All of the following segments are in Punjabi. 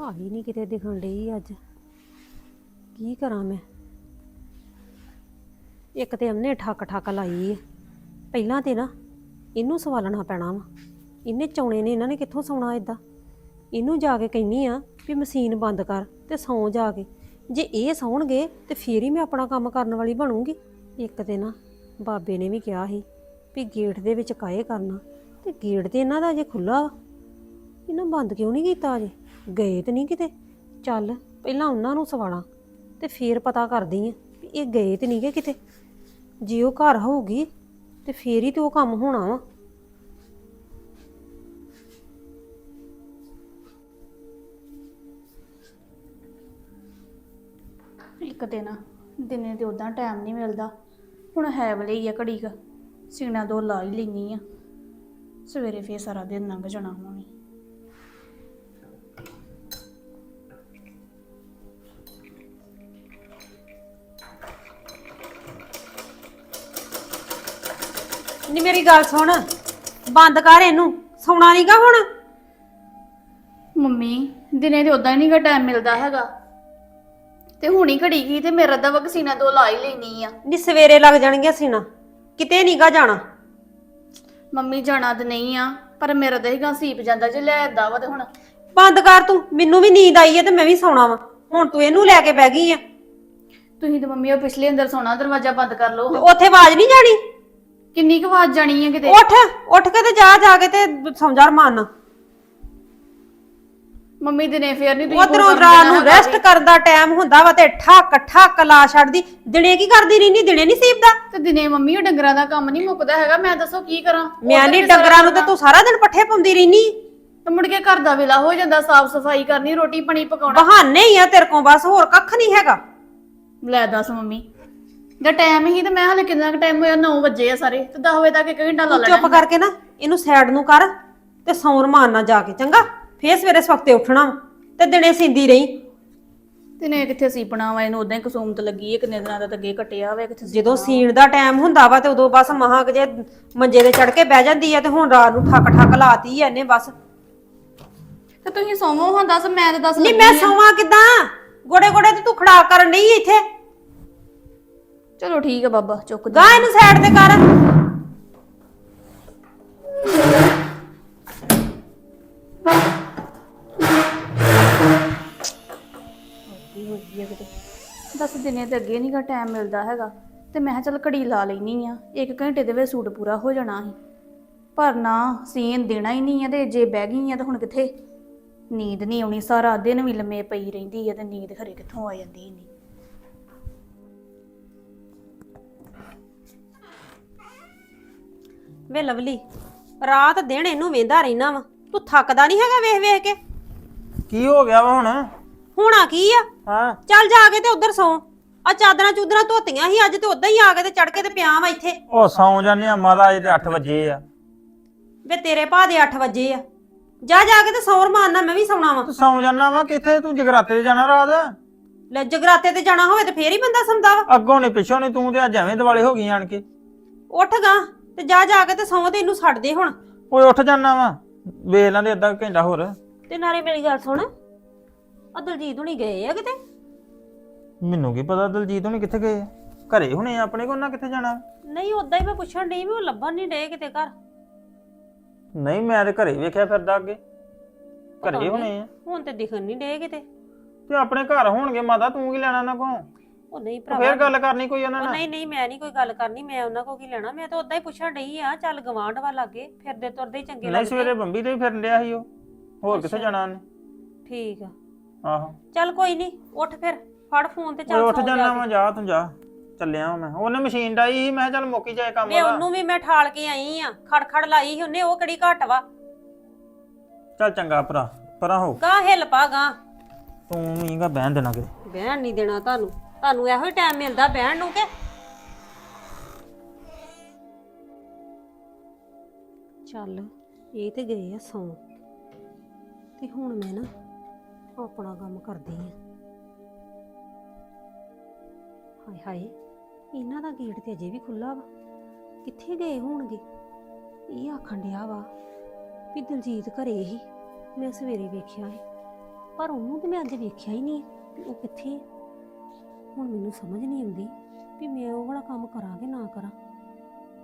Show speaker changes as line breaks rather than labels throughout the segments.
ਆ ਹੀ ਨਹੀਂ ਕਿਤੇ ਦਿਖਣ ਡਈ ਅੱਜ। ਕੀ ਕਰਾਂ ਮੈਂ? ਇੱਕ ਤੇ ਉਹਨੇ ਠੱਕ ਠੱਕ ਲਾਈ ਹੈ ਪਹਿਲਾਂ ਤੇ ਨਾ ਇਹਨੂੰ ਸਵਾਲਣਾ ਪੈਣਾ ਵਾ। ਇਹਨੇ ਚੌਣੇ ਨੇ ਇਹਨਾਂ ਨੇ ਕਿੱਥੋਂ ਸੌਣਾ ਇਦਾਂ ਇਹਨੂੰ ਜਾ ਕੇ ਕਹਿੰਨੀ ਆ ਵੀ ਮਸ਼ੀਨ ਬੰਦ ਕਰ ਤੇ ਸੌਂ ਜਾ ਕੇ। ਜੇ ਇਹ ਸੌਣਗੇ ਤੇ ਫੇਰ ਹੀ ਮੈਂ ਆਪਣਾ ਕੰਮ ਕਰਨ ਵਾਲੀ ਬਣੂੰਗੀ। ਇੱਕ ਤੇ ਨਾ ਬਾਬੇ ਨੇ ਵੀ ਕਿਹਾ ਸੀ ਵੀ ਗੇਟ ਦੇ ਵਿੱਚ ਕਾਏ ਕਰਨਾ? ਤੇ ਗੇਟ ਤੇ ਇਹਨਾਂ ਦਾ ਅਜੇ ਖੁੱਲਾ ਵਾ, ਇਹਨਾਂ ਬੰਦ ਕਿਉਂ ਨਹੀਂ ਕੀਤਾ ਅਜੇ ਗਏ ਤੇ ਨਹੀਂ ਕਿਤੇ? ਚੱਲ, ਪਹਿਲਾਂ ਉਹਨਾਂ ਨੂੰ ਸਵਾਲਾਂ ਤੇ ਫੇਰ ਪਤਾ ਕਰਦੀ ਆ ਵੀ ਇਹ ਗਏ ਤੇ ਨਹੀਂ ਗਏ ਕਿਤੇ। ਜੇ ਉਹ ਘਰ ਹੋਊਗੀ ਤੇ ਫੇਰ ਹੀ ਤੇ ਉਹ ਕੰਮ ਹੋਣਾ ਵਾ।
ਇੱਕ ਦਿਨ, ਦਿਨੇ ਤੇ ਉਦਾਂ ਟਾਈਮ ਨਹੀਂ ਮਿਲਦਾ। ਹੁਣ ਹੈ ਵਲੇ ਹੀ ਆ ਘੜੀ ਕ। ਸੀਨਾ ਦੋ ਲਾ ਹੀ ਲੈਣੀ ਆ। ਸਵੇਰੇ ਫੇਰ ਸਾਰਾ ਦਿਨ ਲੰਘ ਜਾਣਾ ਹੋਣੀ
ਨਹੀਂ ਮੇਰੀ ਗੱਲ ਸੁਣ। ਬੰਦ ਕਰ ਇਹਨੂੰ। ਸੌਣਾ ਨਹੀਂਗਾ ਹੁਣ।
ਮੰਮੀ ਦਿਨੇ ਤੇ ਉਦਾਂ ਹੀ ਨਹੀਂਗਾ ਟਾਈਮ ਮਿਲਦਾ ਹੈਗਾ। ਤੇ ਹੁਣੀ ਘੜੀ ਕੀ ਤੇ ਮੇਰਾ ਤਾਂ ਵਕ ਸੀਨਾ ਦੋ ਲਾ ਹੀ ਲੈਣੀ ਆ।
ਨਹੀਂ ਸਵੇਰੇ ਲੱਗ ਜਾਣਗੀਆਂ ਸੀਨਾ ਕਿਤੇ ਨਹੀਂਗਾ ਜਾਣਾ।
ਮੰਮੀ ਜਾਣਾ ਤੇ ਨਹੀਂ ਆ ਪਰ ਮੇਰਾ ਤਾਂ ਹੀਗਾ ਸੀਪ ਜਾਂਦਾ ਜੇ ਲੈ ਏਦਾਂ ਵਾ ਤੇ ਹੁਣ।
ਬੰਦ ਕਰ ਤੂੰ। ਮੈਨੂੰ ਵੀ ਨੀਂਦ ਆਈ ਹੈ ਤੇ ਮੈਂ ਵੀ ਸੌਣਾ ਵਾ। ਹੁਣ ਤੂੰ ਇਹਨੂੰ ਲੈ ਕੇ ਬਹਿ ਗਈ ਆ।
ਤੁਸੀਂ ਤੇ ਮੰਮੀ ਉਹ ਪਿਛਲੇ ਅੰਦਰ ਸੋਣਾ ਦਰਵਾਜ਼ਾ ਬੰਦ ਕਰ ਲਓ।
ਉੱਥੇ ਆਵਾਜ਼ ਨਹੀਂ ਜਾਣੀ?
ਕਿੰਨੀ ਕੁ ਆਵਾਜ਼ ਜਾਣੀ ਹੈ ਕਿਤੇ?
ਉੱਠ ਉੱਠ ਕੇ ਤੇ ਜਾ ਜਾ ਕੇ ਤੇ ਸਮਝਾ ਰਮਾਨ।
ਮੰਮੀ ਦਿਨੇ ਫੇਰ ਨਹੀਂ
ਉਧਰੋਂ ਰਾਤ ਨੂੰ ਰੈਸਟ ਕਰਨ ਦਾ ਟਾਈਮ ਹੁੰਦਾ ਵਾ ਤੇ ਠੱਕ ਠੱਕ ਲਾ ਛੱਡਦੀ। ਦਿਨੇ ਕੀ ਕਰਦੀ ਰਹਿੰਦੀ ਦਿਨੇ ਨਹੀਂ ਸੀਬਦਾ
ਤੇ ਦਿਨੇ ਮੰਮੀ ਉਹ ਡੰਗਰਾਂ ਦਾ ਕੰਮ ਨਹੀਂ ਮੁੱਕਦਾ ਹੈਗਾ ਮੈਂ ਦੱਸੋ ਕੀ ਕਰਾਂ?
ਮੈਂ ਨਹੀਂ ਡੰਗਰਾਂ ਨੂੰ ਤੇ ਤੂੰ ਸਾਰਾ ਦਿਨ ਪੱਠੇ ਪਾਉਂਦੀ ਰਹਿਨੀ
ਤੇ ਮੁੜ ਕੇ ਘਰ ਦਾ ਵੇਲਾ ਹੋ ਜਾਂਦਾ ਸਾਫ਼ ਸਫ਼ਾਈ ਕਰਨੀ ਰੋਟੀ ਪਾਣੀ ਪਕਾਉਣਾ।
ਬਹਾਨੇ ਹੀ ਆ ਤੇਰੇ ਕੋਲ ਬਸ ਹੋਰ ਕੱਖ ਨਹੀਂ ਹੈਗਾ।
ਲੈ ਦੱਸ ਮੰਮੀ ਦਾ ਟਾਈਮ ਹੀ ਤੇ ਮੈਂ ਹਲੇ ਕਿੰਨਾ ਕੁ ਟਾਈਮ ਹੋਇਆ 9 ਵਜੇ ਆ ਸਾਰੇ ਤੇ 10 ਵਜੇ ਤੱਕ ਇੱਕ ਘੰਟਾ ਲਾ
ਤੂੰ
ਲੈਣਾ
ਚੁੱਪ ਕਰਕੇ ਨਾ ਇਹਨੂੰ ਸਾਈਡ ਨੂੰ ਕਰ ਤੇ ਸੌਣ ਮਾਰਨਾ ਜਾ ਕੇ ਚੰਗਾ? ਫੇਰ ਸਵੇਰੇ ਸਵਖਤੇ ਉੱਠਣਾ ਵਾ ਤੇ ਦਿਨੇ ਸਿੰਦੀ ਰਹੀ।
ਦਿਨੇ ਕਿੱਥੇ ਸੀਪਣਾ ਵਾ ਇਹਨੂੰ ਉਦਾਂ ਹੀ ਕਸੂਮਤ ਲੱਗੀ ਹੈ ਕਿੰਨੇ ਦਿਨਾਂ ਦਾ ਤਾਂ ਅੱਗੇ ਕੱਟਿਆ ਹੋਵੇ ਕਿੱਥੇ
ਜਦੋਂ ਸੀਣ ਦਾ ਟਾਈਮ ਹੁੰਦਾ ਵਾ ਤੇ ਉਦੋਂ ਬਸ ਮਹਾਂ ਕੁ ਜੇ ਮੰਜੇ ਤੇ ਚੜ ਕੇ ਬਹਿ ਜਾਂਦੀ ਆ ਤੇ ਹੁਣ ਰਾਤ ਨੂੰ ਠੱਕ ਠੱਕ ਲਾਤੀ ਆ ਇਹਨੇ ਬਸ।
ਤੇ ਤੁਸੀਂ ਸੌਵੋ ਹਾਂ ਦੱਸ ਮੈਂ ਤਾਂ ਦੱਸ
ਨਹੀਂ ਮੈਂ ਸੌਵਾਂ ਕਿਦਾਂ? ਗੋੜੇ ਗੋੜੇ ਤੇ ਤੂੰ ਖੜਾ ਕਰਨ ਨਹੀਂ ਇੱਥੇ?
ਚਲੋ ਠੀਕ ਆ ਬਾਬਾ ਚੁੱਕ ਦੇ
ਗਾ ਇਹਨੂੰ ਸਾਈਡ ਤੇ ਕਰ।
ਦੱਸ ਦਿਨੇ ਤੇ ਅੱਗੇ ਨਹੀਂਗਾ ਟਾਈਮ ਮਿਲਦਾ ਹੈਗਾ। ਤੇ ਮੈਂ ਕਿਹਾ ਚੱਲ ਘੜੀ ਲਾ ਲੈਣੀ ਆ ਇੱਕ ਘੰਟੇ ਦੇ ਵਿੱਚ ਸੂਟ ਪੂਰਾ ਹੋ ਜਾਣਾ ਸੀ। ਪਰ ਨਾ ਸੀਨ ਦੇਣਾ ਹੀ ਨਹੀਂ ਆ ਤੇ ਜੇ ਬਹਿ ਗਈ ਆ ਤਾਂ ਹੁਣ ਕਿੱਥੇ? ਨੀਂਦ ਨਹੀਂ ਆਉਣੀ ਸਾਰਾ ਦਿਨ ਵੀ ਲੰਮੇ ਪਈ ਰਹਿੰਦੀ ਆ ਤੇ ਨੀਂਦ ਖਰੇ ਕਿੱਥੋਂ ਆ ਜਾਂਦੀ ਨਹੀਂ
ਵੇ ਲਵਲੀ ਰਾਤ ਦਿਨ ਇਹਨੂੰ ਵੇਂਦਾ ਰਹਿਣਾ ਵਾ। ਤੂੰ ਥੱਕਦਾ ਨਹੀਂ ਹੈਗਾ ਵੇਖ ਵੇਖ ਕੇ?
ਕੀ ਹੋ ਗਿਆ ਵਾ ਹੁਣ?
ਹੋਣਾ ਕੀ ਆ?
ਹਾਂ।
ਚੱਲ ਜਾ ਕੇ ਤੇ ਉਧਰ ਸੌ। ਆ ਚਾਦਰਾਂ ਚੂਦਰਾਂ ਧੋਤੀਆਂ ਸੀ ਅੱਜ ਤੇ ਉਦਾਂ ਹੀ ਆ ਕੇ ਤੇ ਚੜ ਕੇ ਤੇ ਪਿਆ ਵਾ ਇੱਥੇ।
ਉਹ ਸੌਂ ਜਾਂਦੇ ਆ ਮਾਤਾ ਅਜੇ ਤੇ 8 ਵਜੇ ਆ।
ਵੇ ਤੇਰੇ ਭਾ ਦੇ 8 ਵਜੇ ਆ। ਜਾ ਜਾ ਕੇ ਤੇ ਸੌਰ ਮਾਰਨਾ ਮੈਂ ਵੀ ਸੌਣਾ ਵਾ।
ਤੂੰ ਸੌਂ ਜਾਣਾ ਵਾ ਕਿੱਥੇ? ਤੂੰ ਜਗਰਾਤੇ ਤੇ ਜਾਣਾ ਰਾਤ?
ਲੈ ਜਗਰਾਤੇ ਤੇ ਜਾਣਾ ਹੋਵੇ ਤੇ ਫੇਰ ਹੀ ਬੰਦਾ ਸੌਂਦਾ ਵਾ।
ਅੱਗੋਂ ਨੇ ਪਿੱਛੋਂ ਨੇ ਤੂੰ ਤੇ ਅੱਜ ਐਵੇਂ ਦਿਵਾਲੇ ਹੋ ਗਈ ਆਣ ਕੇ।
ਉੱਠ ਗਾ। ਤੇ ਜਾ ਜਾ ਕੇ ਤੇ ਸੌਂ ਤੇ ਇਹਨੂੰ ਛੱਡ ਦੇ ਹੁਣ।
ਓਏ ਉੱਠ ਜਾਣਾ ਵਾ। ਵੇਖ ਲੈਂਦੇ ਅੱਧਾ ਕੁ ਘੰਟਾ ਹੋਰ।
ਤੇ ਨਾਲੇ ਮੇਰੀ ਗੱਲ ਸੁਣ। ਆ ਦਲਜੀਤ ਹੁਣੀ ਗਏ ਆ ਕਿਤੇ?
ਮੈਨੂੰ ਕੀ ਪਤਾ ਦਲਜੀਤ ਹੁਣੀ ਕਿੱਥੇ ਗਏ ਆ? ਘਰੇ ਹੁਣੇ ਆ ਆਪਣੇ ਕੋਲ ਨਾ ਕਿੱਥੇ ਜਾਣਾ?
ਨਹੀਂ ਉਦਾਂ ਹੀ ਮੈਂ ਪੁੱਛਣ ਡਈ ਵੀ ਉਹ ਲੱਭਣ ਨਹੀਂ ਡਏ ਕਿਤੇ ਘਰ।
ਨਹੀਂ ਮੈਂ ਤੇ ਘਰੇ ਵੇਖਿਆ ਫਿਰਦਾ ਅੱਗੇ। ਘਰੇ ਹੁਣੇ ਆ।
ਹੁਣ ਤੇ ਦਿਖਣ ਨਹੀਂ ਡਏ ਕਿਤੇ।
ਤੇ ਆਪਣੇ ਘਰ ਹੋਣਗੇ ਮਾਤਾ ਤੂੰ ਕੀ ਲੈਣਾ ਨਾ ਕੋ
ਉਹ ਨਹੀਂ
ਫੇਰ
ਭਰਾਵਾ।
ਗੱਲ ਕਰਨੀ ਕੋਈ ਉਹਨਾਂ
ਉਹ
ਨਾਲ?
ਨਹੀਂ ਨਹੀਂ ਮੈਂ ਨਹੀਂ ਕੋਈ ਗੱਲ ਕਰਨੀ ਮੈਂ ਉਹਨਾਂ ਕੋ ਕੀ ਲੈਣਾ? ਮੈਂ ਤਾਂ ਉਦਾਂ ਹੀ ਪੁੱਛਣ ਡਈ ਆ ਚੱਲ ਗਵਾਂਢ ਵਾ ਲਾਗੇ ਫਿਰਦੇ ਤੁਰਦੇ ਹੀ ਚੰਗੇ
ਨਹੀਂ ਸਵੇਰੇ ਬੰਬੀ ਤੇ ਫਿਰਨ ਡਿਆ ਸੀ ਉਹ। ਹੋਰ ਕਿੱਥੇ ਜਾਣਾ ਉਹਨੇ?
ਠੀਕ ਆ।
ਆਹੋ।
ਚੱਲ ਕੋਈ ਨਹੀਂ ਉੱਠ ਫਿਰ ਫੜ ਫੋਨ ਤੇ ਚੱਲ
ਉੱਠ
ਸੌਂ ਜਾ
ਜਾਣਾ। ਵਾ ਜਾ ਤੂੰ ਜਾ। ਚੱਲਿਆ ਵਾਂ ਮੈਂ। ਉਹਨੇ ਮਸ਼ੀਨ ਡਾਈ ਸੀ ਮੈਂ ਕਿਹਾ ਚੱਲ ਮੁੱਕੀ ਜਾਏ ਕੰਮ
ਵੇ
ਉਹਦਾ।
ਉਹਨੂੰ ਵੀ ਮੈਂ ਠਾਲ ਕੇ ਆਈ ਆ ਖੜ ਲਾਈ ਸੀ ਉਹਨੇ ਉਹ ਕਿਹੜੀ ਘੱਟ ਵਾ?
ਚੱਲ ਚੰਗਾ ਭਰਾ ਪਰਾਂ ਹੋ।
ਗਾ ਹਿੱਲ ਪਾ ਗਾ।
ਤੂੰ ਨਹੀਂਗਾ ਬਹਿਣ ਦੇਣਾ ਕਿਤੇ।
ਬਹਿਣ ਨਹੀਂ ਦੇਣਾ ਤੁਹਾਨੂੰ। ਤੁਹਾਨੂੰ ਇਹੋ ਹੀ ਟਾਈਮ ਮਿਲਦਾ ਬਹਿਣ ਨੂੰ ਕਿ? ਚੱਲ, ਇਹ ਤੇ ਗਏ ਆ ਸੌਂ। ਤੇ ਹੁਣ ਮੈਂ ਨਾ ਆਪਣਾ ਕੰਮ ਕਰਦੀ ਆ। ਹਾਏ ਹਾਏ, ਇਹਨਾਂ ਦਾ ਗੇਟ ਤੇ ਅਜੇ ਵੀ ਖੁੱਲਾ ਵਾ। ਕਿੱਥੇ ਗਏ ਹੋਣਗੇ? ਇਹ ਆਖਣ ਡਿਆ ਵਾ ਵੀ ਦਲਜੀਤ ਘਰੇ ਹੀ। ਮੈਂ ਸਵੇਰੇ ਵੇਖਿਆ ਸੀ। ਪਰ ਉਹਨੂੰ ਤੇ ਮੈਂ ਅੱਜ ਵੇਖਿਆ ਹੀ ਨਹੀਂ ਉਹ ਕਿੱਥੇ ਹੈ ਹੁਣ ਮੈਨੂੰ ਸਮਝ ਨਹੀਂ ਆਉਂਦੀ ਵੀ ਮੈਂ ਉਹ ਵਾਲਾ ਕੰਮ ਕਰਾਂ ਕਿ ਨਾ ਕਰਾਂ।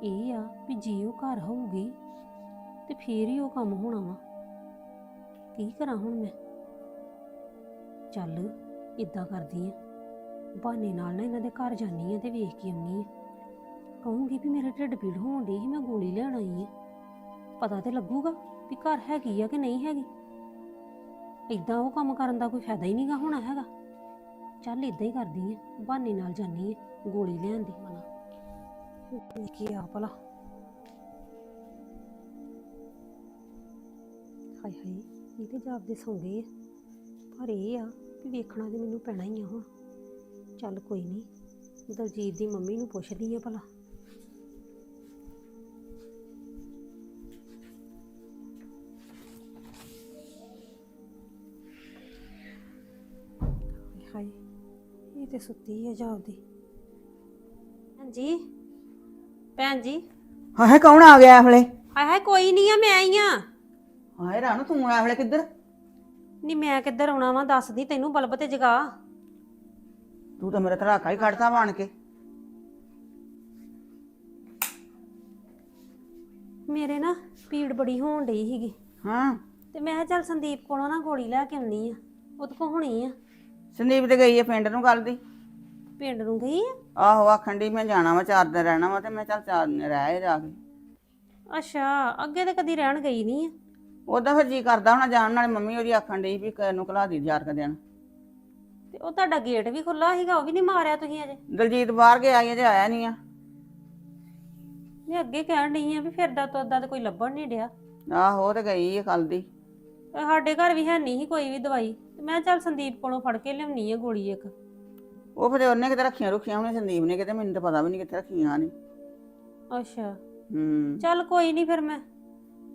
ਇਹ ਆ ਵੀ ਜੇ ਉਹ ਘਰ ਹੋਊਗੀ ਤੇ ਫੇਰ ਹੀ ਉਹ ਕੰਮ ਹੋਣਾ ਵਾ। ਕੀ ਕਰਾਂ ਹੁਣ ਮੈਂ? ਚੱਲ ਇਦਾਂ ਕਰਦੀ ਆ। ਬਹਾਨੇ ਨਾਲ ਨਾ ਇਹਨਾਂ ਦੇ ਘਰ ਜਾਨੀ ਆ ਤੇ ਵੇਖ ਕੇ ਆਉਣੀ ਆ। ਕਹੂੰਗੀ ਵੀ ਮੇਰਾ ਢਿੱਡ ਪੀੜ ਹੋਣ ਦੀ ਸੀ, ਮੈਂ ਗੋਲੀ ਲੈਣ ਆਈ ਆ। ਪਤਾ ਤੇ ਲੱਗੂਗਾ ਵੀ ਘਰ ਹੈਗੀ ਆ ਕਿ ਨਹੀਂ ਹੈਗੀ। ਇਦਾਂ ਉਹ ਕੰਮ ਕਰਨ ਦਾ ਕੋਈ ਫਾਇਦਾ ਹੀ ਨਹੀਂਗਾ ਹੋਣਾ ਹੈਗਾ। ਚੱਲ ਇਦਾਂ ਹੀ ਕਰਦੀ ਆ, ਬਹਾਨੇ ਨਾਲ ਜਾਨੀ ਆ, ਗੋਲੀ ਲਿਆਂਦੀ। ਮਨਾ ਕੀ ਆ ਭਲਾ? ਹਾਏ ਹਾਏ, ਇਹ ਤੇ ਜਾਪਦੇ ਸੌਂਦੇ ਆ। ਪਰ ਇਹ ਆ ਕਿ ਵੇਖਣਾ ਤੇ ਮੈਨੂੰ ਪੈਣਾ ਹੀ ਆ ਹੁਣ। ਚੱਲ ਕੋਈ ਨਹੀਂ ਦਲਜੀਤ ਦੀ ਮੰਮੀ ਨੂੰ ਪੁੱਛਦੀ ਆ ਭਲਾ। ਹਾਏ। ਹਾਏ ਇਹ ਤੇ ਸੁੱਤੀ ਆ ਜਾਪਦੀ ਹਾਂਜੀ। ਭੈਣ ਜੀ।
ਹਾਏ ਕੌਣ ਆ ਗਿਆ ਇਹ ਵੇਲੇ
ਹਾਏ ਹਾਏ ਕੋਈ ਨਹੀਂ ਆ ਮੈਂ ਆਈ ਆ।
ਹਾਏ ਰਾਣੂ ਤੂੰ ਇਹ ਵੇਲੇ ਕਿੱਧਰ?
ਨਹੀਂ ਮੈਂ ਕਿੱਧਰ ਆਉਣਾ ਵਾ ਦੱਸਦੀ ਤੈਨੂੰ ਬਲਬ ਤੇ ਜਗਾ।
ਤੂੰ ਤਾਂ ਮੇਰਾ ਧੜਾਕਾ ਹੀ ਕੱਢਦਾ ਬਣ ਕੇ।
ਮੇਰੇ ਨਾ ਪੀੜ ਬੜੀ ਹੋਣ ਡਈ ਸੀਗੀ।
ਹਾਂ।
ਤੇ ਮੈਂ ਕਿਹਾ ਚੱਲ ਸੰਦੀਪ ਕੋਲੋਂ ਨਾ ਗੋਲੀ ਲੈ ਕੇ ਆਉਣੀ ਆ। ਉਹਦੇ ਕੋ ਹੋਣੀ ਆ।
ਸੰਦੀਪ ਤੇ ਗਈ ਹੈ ਪਿੰਡ ਨੂੰ ਕੱਲ ਦੀ?
ਪਿੰਡ ਨੂੰ ਗਈ ਆ?
ਆਹੋ ਆਖਣ ਦੀ ਮੈਂ ਜਾਣਾ ਵਾ ਚਾਰ ਦਿਨ ਰਹਿਣਾ ਵਾ ਤੇ ਮੈਂ ਚੱਲ ਚਾਰ ਦਿਨ ਰਹਿ ਜਾ ਕੇ।
ਅੱਛਾ ਅੱਗੇ ਤੇ ਕਦੀ ਰਹਿਣ ਗਈ ਨਹੀਂ ਆ?
ਉਹਦਾ ਫਿਰ ਜੀ ਕਰਦਾ ਹੋਣਾ ਜਾਣ ਨਾਲੇ ਮੰਮੀ ਉਹਦੀ ਆਖਣ ਡਈ ਵੀ ਕਿ ਨੂੰ ਘਲਾ ਦੀ ਚਾਰ ਕ ਦਿਨ
ਤੇ ਉਹ ਤੁਹਾਡਾ ਗੇਟ ਵੀ ਖੁੱਲਾ ਸੀਗਾ ਉਹ ਵੀ ਨਹੀਂ ਮਾਰਿਆ ਤੁਸੀਂ ਅਜੇ?
ਦਲਜੀਤ ਬਾਹਰ ਗਿਆ ਜੇ ਆਇਆ ਨਹੀਂ ਆ।
ਮੈਂ ਅੱਗੇ ਕਹਿਣ ਡਈ ਆ ਵੀ ਫਿਰਦਾ ਤੁਰਦਾ ਤੇ ਕੋਈ ਲੱਭਣ ਨਹੀਂ ਡਿਆ।
ਆਹੋ ਉਹ ਤੇ ਗਈ ਹੈ ਕੱਲ ਦੀ।
ਤੇ ਸਾਡੇ ਘਰ ਵੀ ਹੈ ਨਹੀਂ ਸੀ ਕੋਈ ਵੀ ਦਵਾਈ। ਤੇ ਮੈਂ ਕਿਹਾ ਚੱਲ ਸੰਦੀਪ ਕੋਲੋਂ ਫੜ ਕੇ ਲਿਆਉਣੀ ਆ ਗੋਲੀ ਇੱਕ।
ਉਹ ਫਿਰ ਉਹਨੇ ਕਿਤੇ ਰੱਖੀਆਂ ਰੁਖੀਆਂ ਉਹਨੇ ਸੰਦੀਪ ਨੇ ਕਿਤੇ ਮੈਨੂੰ ਤਾਂ ਪਤਾ ਵੀ ਨਹੀਂ ਕਿੱਥੇ ਰੱਖੀਆਂ ਨੇ।
ਅੱਛਾ।
ਹੂੰ।
ਚੱਲ ਕੋਈ ਨਹੀਂ ਫਿਰ ਮੈਂ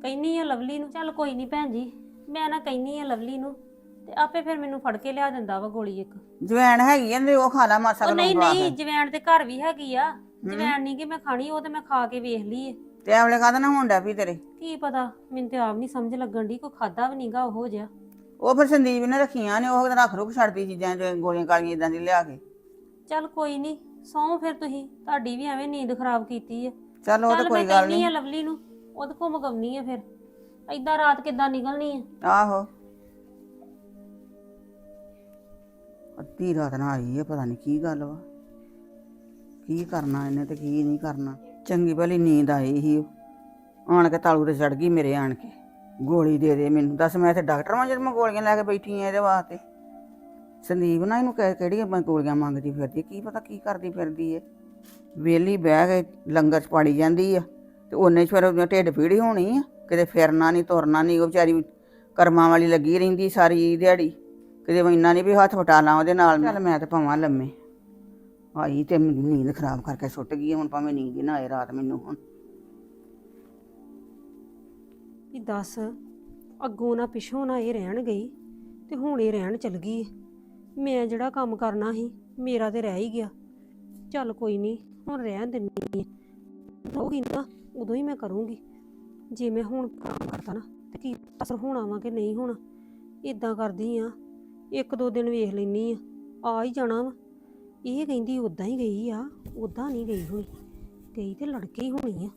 ਕਹਿਨੀ ਆ ਲਵਲੀ ਨੂੰ। ਚੱਲ ਕੋਈ ਨਹੀਂ ਭੈਣ ਜੀ ਮੈਂ ਨਾ ਕਹਿਨੀ ਆ ਲਵਲੀ ਨੂੰ। ਤੇ ਆਪੇ ਫਿਰ ਮੈਨੂੰ ਫੜ ਕੇ ਲਿਆ ਦਿੰਦਾ ਵਾ ਗੋਲੀ ਇੱਕ।
ਜਵੈਣ ਹੈਗੀ ਆ ਤੇ ਉਹ ਖਾ ਲਾ ਮਾਸਾ
ਉਹ
ਕੁ
ਨਹੀਂ ਨਹੀਂ
ਕੇ।
ਜਵੈਣ ਤੇ ਘਰ ਵੀ ਹੈਗੀ ਆ। ਜਵੈਣ ਨਹੀਂ ਕਿ ਮੈਂ ਖਾਣੀ ਉਹ ਤੇ ਮੈਂ ਖਾ ਕੇ ਵੇਖ ਲਈ ਏ
ਤੇ ਇਹ ਵੇਲੇ ਕਾਹਦਾ ਨਾ ਡਿਆ ਵੀ ਤੇਰੇ।
ਕੀ ਪਤਾ ਮੈਨੂੰ ਤੇ ਆਪ ਨਹੀਂ ਸਮਝ ਲੱਗਣ ਦੀ ਕੋਈ ਖਾਦਾ ਵੀ ਨਹੀਂਗਾ ਉਹੋ ਜਿਹਾ।
ਉਹ ਫਿਰ ਸੰਦੀਪ ਨੇ ਰੱਖੀਆਂ ਨੇ ਉਹ ਰੱਖ ਰੁਕ ਛੱਡਦੀ ਚੀਜ਼ਾਂ ਚ ਗੋਲੀਆਂ ਕਾਲੀਆਂ ਇਦਾਂ ਦੀ ਲਿਆ ਕੇ।
ਚੱਲ ਕੋਈ ਨਹੀਂ ਸੌਂ ਫਿਰ ਤੁਸੀਂ ਤੁਹਾਡੀ ਵੀ ਐਵੇਂ ਨੀਂਦ ਖਰਾਬ ਕੀਤੀ ਆ।
ਚੱਲ ਉਹ ਤਾਂ ਕੋਈ ਗੱਲ ਨਹੀਂ
ਲਵਲੀ ਨੂੰ ਉਹਦੇ ਕੋਲ ਮਗਾਉਣੀ ਆ ਫਿਰ। ਐਦਾਂ ਰਾਤ ਕਿੱਦਾਂ ਨਿਕਲਣੀ ਆ?
ਆਹੋ। ਅੱਧੀ ਰਾਤ ਨਾਲ ਆਈ ਹੈ ਪਤਾ ਨਹੀਂ ਕੀ ਗੱਲ ਵਾ। ਕੀ ਕਰਨਾ ਇਹਨੇ ਤੇ ਕੀ ਨਹੀਂ ਕਰਨਾ। ਚੰਗੀ ਭਲੀ ਨੀਂਦ ਆਈ ਸੀ। ਉਹ। ਆਣ ਕੇ ਤਾਲੂ ਤੇ ਚੜ ਗਈ ਮੇਰੇ ਆਣ ਕੇ। ਗੋਲੀ ਦੇ ਦੇ ਮੈਨੂੰ। ਦੱਸ ਮੈਂ ਇੱਥੇ ਡਾਕਟਰ ਵਾਂ ਜਦ ਮੈਂ ਗੋਲੀਆਂ ਲੈ ਕੇ ਬੈਠੀ ਆ ਇਹਦੇ ਵਾਸਤੇ। ਸੰਦੀਪ ਨਾ ਇਹਨੂੰ ਕਹਿ- ਕਿਹੜੀਆਂ ਮੈਂ ਗੋਲੀਆਂ ਮੰਗਦੀ ਫਿਰਦੀ ਕੀ ਪਤਾ ਕੀ ਕਰਦੀ ਫਿਰਦੀ ਏ ਵੇਲੀ ਬਹਿ ਕੇ ਲੰਗਰ ਚ ਪਾੜੀ ਜਾਂਦੀ ਆ। ਤੇ ਉਹਨੇ ਫਿਰ ਉਹਦਾ ਢਿੱਡ ਪੀੜੀ ਹੋਣੀ ਆ। ਕਿਤੇ ਫਿਰਨਾ ਨਹੀਂ ਤੁਰਨਾ ਨਹੀਂ ਉਹ ਵਿਚਾਰੀ ਕਰਮਾਂ ਵਾਲੀ ਲੱਗੀ ਰਹਿੰਦੀ ਸਾਰੀ ਦਿਹਾੜੀ। ਕਿਤੇ ਇੰਨਾ ਨਹੀਂ ਵੀ ਹੱਥ ਵਟਾ ਲਾਂ ਉਹਦੇ ਨਾਲ। ਚੱਲ ਮੈਂ ਤੇ ਭਾਵਾਂ ਲੰਮੇ। ਆਈ ਤੇ ਮੇਰੀ ਨੀਂਦ ਖਰਾਬ ਕਰਕੇ ਸੁੱਟ ਗਈ ਆ, ਹੁਣ ਭਾਵੇਂ ਨੀਂਦ ਹੀ ਨਾ ਆਏ ਰਾਤ ਮੈਨੂੰ ਹੁਣ।
ਵੀ ਦੱਸ ਅੱਗੋਂ ਨਾ ਪਿੱਛੋਂ ਨਾ ਇਹ ਰਹਿਣ ਗਈ ਤੇ ਹੁਣ ਇਹ ਰਹਿਣ ਚਲ ਗਈ ਏ। ਮੈਂ ਜਿਹੜਾ ਕੰਮ ਕਰਨਾ ਸੀ ਮੇਰਾ ਤੇ ਰਹਿ ਹੀ ਗਿਆ। ਚੱਲ ਕੋਈ ਨਹੀਂ ਹੁਣ ਰਹਿਣ ਦਿੰਨੀ ਆ। ਹੋਗੀ ਨਾ ਉਦੋਂ ਹੀ ਮੈਂ ਕਰੂੰਗੀ। ਜੇ ਮੈਂ ਹੁਣ ਕੰਮ ਕਰਤਾ ਨਾ ਤੇ ਕੀ ਅਸਰ ਹੋਣਾ ਵਾ ਕਿ ਨਹੀਂ ਹੋਣਾ? ਇਦਾਂ ਕਰਦੀ ਆ ਇੱਕ ਦੋ ਦਿਨ ਵੇਖ ਲੈਨੀ ਆ। ਆ ਹੀ ਜਾਣਾ ਵਾ। ਇਹ ਕਹਿੰਦੀ ਉਦਾਂ ਹੀ ਗਈ ਆ ਉਦਾਂ ਨਹੀਂ ਗਈ ਹੋਣੀ ਗਈ ਤੇ ਲੜਕੇ ਹੀ ਹੋਣੀ ਆ।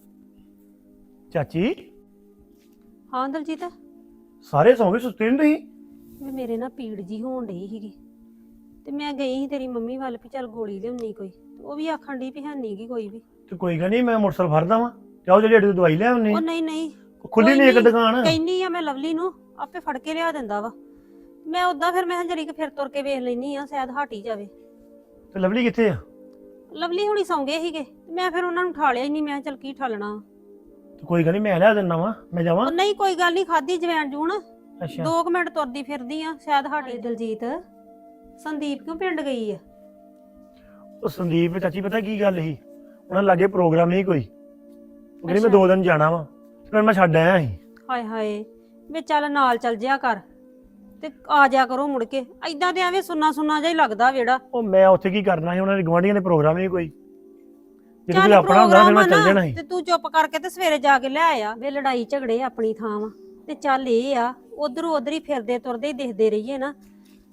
ਚਾਚੀ?
ਹਾਂ ਦਲਜੀਤ?
ਸਾਰੇ ਸੌਂ ਗਏ ਸੁੱਤੇ ਨਹੀਂ ਤੁਸੀਂ?
ਵੀ ਮੇਰੇ ਨਾਲ ਪੀੜ ਜੀ ਹੋਣ ਡਈ ਸੀਗੀ। ਤੇ ਮੈਂ ਗਈ ਸੀ ਤੇਰੀ ਮੰਮੀ ਵੱਲ ਵੀ ਚੱਲ ਗੋਲੀ ਲਿਆਉਣੀ ਕੋਈ। ਤੇ ਉਹ ਵੀ ਆਖਣ ਡਈ ਵੀ ਹੈ ਨੀ ਗੀ ਕੋਈ ਵੀ।
ਤੇ ਕੋਈ ਗੱਲ ਨਹੀਂ ਮੈਂ ਮੋਟਰਸਾਈਕਲ ਫੜਦਾ ਵਾਂ। ਤੇ ਆਓ ਜਿਹੜੀ ਅੱਡੇ ਤੋਂ ਦਵਾਈ ਲੈ ਆਉਨੇ
ਉਹ ਨਹੀਂ ਨਹੀਂ।
ਖੁੱਲੀ
ਕੋਈ
ਨਹੀਂ ਇੱਕ
ਨੀ,
ਦੁਕਾਨ।
ਕਹਿੰਨੀ ਆ ਮੈਂ ਲਵਲੀ ਨੂੰ ਆਪੇ ਫੜ ਕੇ ਲਿਆ ਦਿੰਦਾ ਵਾ। ਮੈਂ ਉਦਾਂ ਫਿਰ ਮੈਂ ਜਰੀ ਕਿ ਫਿਰ ਤੁਰ ਕੇ ਵੇਖ ਲੈਣੀ ਆ ਸ਼ਾਇਦ ਹਟ ਹੀ ਜਾਵੇ।
ਤੇ ਲਵਲੀ ਕਿੱਥੇ ਆ?
ਲਵਲੀ ਹੁਣੀ ਸੌਂਗੇ ਸੀਗੇ ਤੇ ਮੈਂ ਫਿਰ ਉਹਨਾਂ ਨੂੰ ਠਾਲਿਆ ਹੀ ਨਹੀਂ ਮੈਂ ਕਿਹਾ ਚੱਲ ਕੀ ਠਾਲਣਾ।
ਤੇ ਕੋਈ ਗੱਲ ਨਹੀਂ ਮੈਂ ਲੈ ਦਿੰਦਾ ਵਾਂ ਮੈਂ ਜਾਵਾਂ।
ਉਹ ਨਹੀਂ ਕੋਈ ਗੱਲ ਨਹੀਂ ਖਾਦੀ ਜਵੈਣ ਜੂਣ
ਅੱਛਾ।
ਦੋ ਕੁ ਮਿੰਟ ਤੁਰਦੀ ਫਿਰਦੀ ਆ ਸ਼ਾਇਦ ਹਟ ਹੀ ਦਲਜੀਤ ਸੰਦੀਪ ਕਿਉਂ ਪਿੰਡ ਗਈ ਆ?
ਉਹ ਸੰਦੀਪ ਚਾਚੀ ਪਤਾ ਕੀ ਗੱਲ ਸੀ? ਉਹਨਾਂ ਲਾਗੇ ਪ੍ਰੋਗਰਾਮ ਨਹੀਂ ਕੋਈ। ਉਹ ਕਹਿੰਦੀ ਮੈਂ
ਅੱਛਾ।
ਦੋ ਦਿਨ ਜਾਣਾ ਵਾਂ ਤੇ ਫਿਰ ਮੈਂ ਛੱਡ ਆਇਆ ਸੀ।
ਹਾਏ ਹਾਏ ਵੇ ਚੱਲ ਨਾਲ ਚੱਲ ਜਿਆ ਕਰ। ਤੇ ਆ ਜਾ ਕਰੋ ਮੁੜ ਕੇ। ਐਦਾਂ ਤੇ ਐਵੇਂ ਸੁੰਨਾ ਸੁੰਨਾ ਜਿਹਾ ਹੀ ਲੱਗਦਾ ਵੇੜਾ
ਉਹ ਮੈਂ ਉੱਥੇ ਕੀ ਕਰਨਾ ਸੀ? ਉਹਨਾਂ ਦੇ ਗਵਾਂਢੀਆਂ ਦੇ ਪ੍ਰੋਗਰਾਮ ਨਹੀਂ ਕੋਈ। ਜੇ ਕੋਈ ਆਪਣਾ ਹੁੰਦਾ ਫਿਰ ਮੈਂ ਚੱਲ ਜਾਣਾ ਸੀ।
ਤੇ ਤੂੰ ਚੁੱਪ ਕਰਕੇ ਤੇ ਸਵੇਰੇ ਜਾ ਕੇ ਲੈ ਆ ਵੇ ਲੜਾਈ ਝਗੜੇ ਆਪਣੀ ਥਾਂ ਵਾ। ਤੇ ਚੱਲ ਇਹ ਆ ਉਧਰ ਉਧਰ ਹੀ ਫਿਰਦੇ ਤੁਰਦੇ ਹੀ ਦਿਖਦੇ ਰਹੀਏ ਨਾ।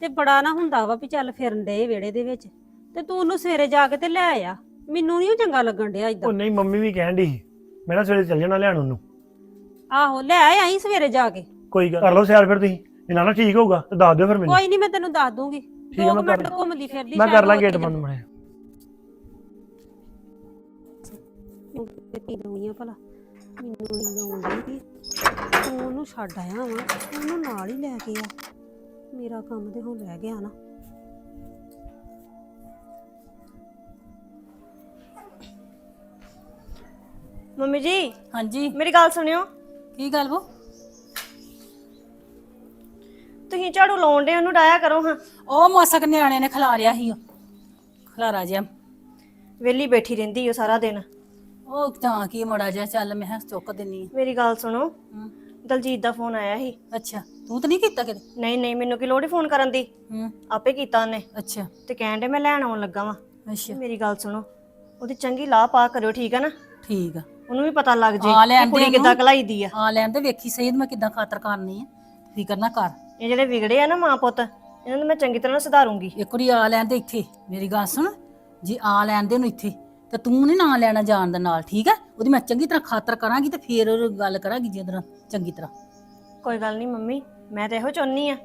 ਤੇ ਬੜਾ ਨਾ ਹੁੰਦਾ ਵਾ ਵੀ ਚੱਲ ਫਿਰਨ ਦੇ ਵਿਹੜੇ ਦੇ ਵਿੱਚ। ਤੇ ਤੂੰ ਉਹਨੂੰ ਸਵੇਰੇ ਜਾ ਕੇ ਤੇ ਲੈ ਆ ਮੈਨੂੰ ਨਹੀਂ ਚੰਗਾ ਲੱਗਣ ਡਿਆ
ਉਹ
ਇਦਾਂ
ਨਹੀਂ ਮੰਮੀ ਵੀ ਕਹਿਣ ਦੀ ਮੈਂ ਨਾ ਸਵੇਰੇ ਚੱਲ ਜਾਣਾ ਲੈਣ ਉਹਨੂੰ।
ਆਹੋ ਲੈ ਆਈ ਸਵੇਰੇ ਜਾ ਕੇ।
ਕੋਈ ਗੱਲ ਕਰ ਲਓ ਸਿਆਰ ਫਿਰ ਤੁਸੀਂ। ਨਾ ਨਾ ਠੀਕ ਹੋਊਗਾ ਤਾਂ ਦੱਸ ਦਿਓ ਫਿਰ ਮੈਨੂੰ।
ਕੋਈ ਨਹੀਂ ਮੈਂ ਤੈਨੂੰ ਦੱਸ ਦੂੰਗੀ।
ਹੈ,
ਦੋ
ਮੈਂ
ਕੁ ਮਿੰਟ
ਕਰ-
ਘੁੰਮਦੀ ਫਿਰਦੀ
ਮੈਂ ਕਰ ਲਾਂ ਗੇਟ ਬੰਦ ਮੜਿਆ
ਕਿੱਤੀ ਆ ਭਲਾ। ਮੈਨੂੰ ਨਹੀਂ ਆਉਂਦੀ ਤੂੰ ਉਹਨੂੰ ਛੱਡ ਆਇਆ ਵਾ ਉਹਨੂੰ ਨਾਲ ਹੀ ਲੈ ਕੇ ਆ। ਮੇਰਾ ਕੰਮ ਤੇ ਹੁਣ ਰਹਿ ਗਿਆ ਨਾ।
ਮੰਮੀ ਜੀ
ਹਾਂਜੀ।
ਮੇਰੀ ਗੱਲ ਸੁਣਿਓ।
ਕੀ ਗੱਲ ਵੋ
ਤੁਸੀਂ ਝਾੜੂ ਲਾਉਣ ਦੇ ਉਹਨੂੰ ਡਾਇਆ ਕਰੋ ਹਾਂ।
ਉਹ ਮਾਸਕ ਨਿਆਣੇ ਨੇ ਖਿਲਾ ਰਿਆ ਸੀ ਉਹ। ਖਲਾਰਾ ਜਿਹਾ।
ਵਿਹਲੀ ਬੈਠੀ ਰਹਿੰਦੀ ਉਹ ਸਾਰਾ ਦਿਨ।
ਉਹ ਤਾਂ ਕੀ ਮੜਾ ਜਿਹਾ ਚੱਲ ਮੈਂ ਕਿਹਾ ਚੁੱਕ ਦਿੰਨੀ।
ਮੇਰੀ ਗੱਲ ਸੁਣੋ।
ਹੂੰ।
ਦਲਜੀਤ ਦਾ ਫੋਨ ਆਇਆ ਸੀ।
ਅੱਛਾ ਤੂੰ ਤਾਂ ਨਹੀਂ ਕੀਤਾ ਕਿਤੇ?
ਨਹੀਂ ਨਹੀਂ ਮੈਨੂੰ ਕੀ ਲੋੜ ਹੀ ਫੋਨ ਕਰਨ ਦੀ?
ਹੂੰ।
ਆਪੇ ਕੀਤਾ ਉਹਨੇ।
ਅੱਛਾ।
ਤੇ ਕਹਿਣ ਦੇ ਮੈਂ ਲੈਣ ਆਉਣ ਲੱਗਾ ਵਾਂ।
ਅੱਛਾ।
ਮੇਰੀ ਗੱਲ ਸੁਣੋ ਉਹਦੀ ਚੰਗੀ ਲਾਹ ਪਾ ਕਰਿਓ ਠੀਕ ਆ ਨਾ?
ਠੀਕ ਆ।
ਉਹਨੂੰ ਵੀ ਪਤਾ ਲੱਗ ਜੇ
ਆ
ਕਿ
ਦੇ
ਕੁੜੀ ਕਿੱਦਾਂ ਕਲਾਈ ਦੀ ਆ।
ਆ ਲੈਣ ਤੇ ਵੇਖੀ ਸਹੀ ਮੈਂ ਕਿੱਦਾਂ ਖਾਤਰ ਕਰਨੀ ਆ। ਫਿਕਰ ਨਾ ਕਰ।
ਇਹ ਜਿਹੜੇ ਵਿਗੜੇ ਆ ਨਾ ਮਾਂ ਪੁੱਤ ਇਹਨਾਂ ਨੂੰ ਮੈਂ ਚੰਗੀ ਤਰ੍ਹਾਂ ਸੁਧਾਰੂੰਗੀ।
ਇੱਕ ਵਾਰੀ ਆ ਲੈਣ ਦੇ ਇੱਥੇ ਮੇਰੀ ਗੱਲ ਸੁਣ। ਜੇ ਆ ਲੈਣ ਦੇ ਨੂੰ ਇੱਥੇ ਤੇ ਤੂੰ ਨਹੀਂ ਨਾ ਲੈਣਾ ਜਾਣ ਦੇ ਨਾਲ ਠੀਕ ਆ ਉਹਦੀ ਮੈਂ ਚੰਗੀ ਤਰ੍ਹਾਂ ਖਾਤਰ ਕਰਾਂਗੀ ਤੇ ਫੇਰ ਉਹ ਗੱਲ ਕਰਾਂਗੀ ਜਿਹਦੇ ਨਾਲ ਚੰਗੀ ਤਰ੍ਹਾਂ।
ਕੋਈ ਗੱਲ ਨਹੀਂ ਮੰਮੀ ਮੈਂ ਤਾਂ ਇਹੋ ਚਾਹੁੰਨੀ ਆ